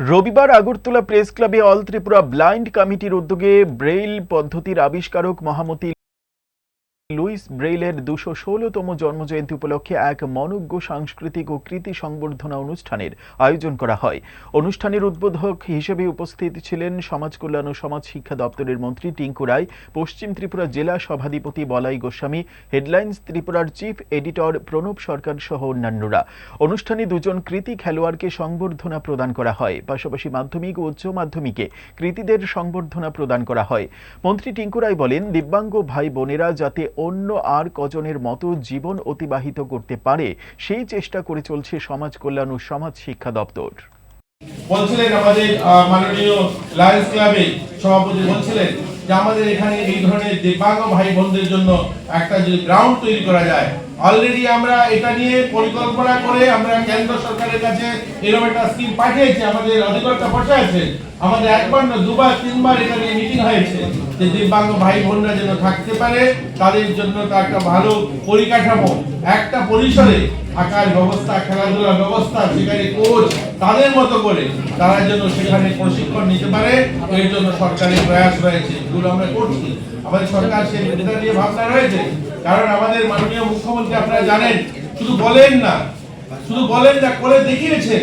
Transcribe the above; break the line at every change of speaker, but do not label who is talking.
রবিবার আগরতলা প্রেস ক্লাবে all Tripura blind কমিটির উদ্যোগে ব্রেইল পদ্ধতির আবিষ্কারক মহামতি লুইস ব্রেইলের দুশো ষোলোতম জন্মজয়ন্তী উপলক্ষে এক মনজ্ঞ সাংস্কৃতিক ও কৃতি সংবর্ধনা অনুষ্ঠানের আয়োজন করা হয়। অনুষ্ঠানের উদ্বোধক হিসেবে উপস্থিত ছিলেন সমাজ কল্যাণ ও সমাজ শিক্ষা দপ্তরের মন্ত্রী টিঙ্কু রায়, পশ্চিম ত্রিপুরা জেলা সভাধিপতি বলাই গোস্বামী, হেডলাইন্স ত্রিপুরার চিফ এডিটর প্রণব সরকার সহ অন্যান্যরা। অনুষ্ঠানে দুজন কৃতি খেলোয়াড়কে সংবর্ধনা প্রদান করা হয়। পাশাপাশি মাধ্যমিক ও উচ্চ মাধ্যমিকে কৃতিদের সংবর্ধনা প্রদান করা হয়। মন্ত্রী টিঙ্কু রায় বলেন, দিব্যাঙ্গ ভাই বোনেরা যাতে অন্য আর কজনের মতো জীবন অতিবাহিত করতে পারে, সেই চেষ্টা করে চলছে সমাজ কল্যাণ ও সমাজ শিক্ষা দপ্তর।
বলছিলেন আমাদের মাননীয় লায়ন্স ক্লাবে সভাপতি বলছিলেন যে আমাদের এখানে এই ধরনের দিব্যাঙ্গ ভাই বোনদের জন্য একটা যদি গ্রাউন্ড তৈরি করা যায় অলরেডি আমরা এটা নিয়ে পরিকল্পনা করে আমরা কেন্দ্র সরকারের কাছে এরকম একটা স্কিম পাঠিয়েছি, আমাদের অধিকর্তা বসে আছে আমাদের একবার না দুবার, তিনবার এটা নিয়ে মিটিং হয়েছে যে দিব্যাঙ্গ ভাই বোনরা যেন থাকতে পারে, তাদের জন্য তো একটা ভালো পরিকাঠামো, একটা পরিসরে থাকার ব্যবস্থা, খেলাধুলার ব্যবস্থা সেখানে কোচ তাদের মতো করে তারা যেন সেখানে প্রশিক্ষণ নিতে পারে, এর জন্য সরকারের প্রয়াস রয়েছে। এগুলো আমরা করছি। আমাদের সরকার সেই চিন্তা নিয়ে ভাবনা রয়েছে। কারণ আমাদের মাননীয় মুখ্যমন্ত্রী আপনারা জানেন, শুধু বলেন না, শুধু বলেন না করে দেখিয়েছেন।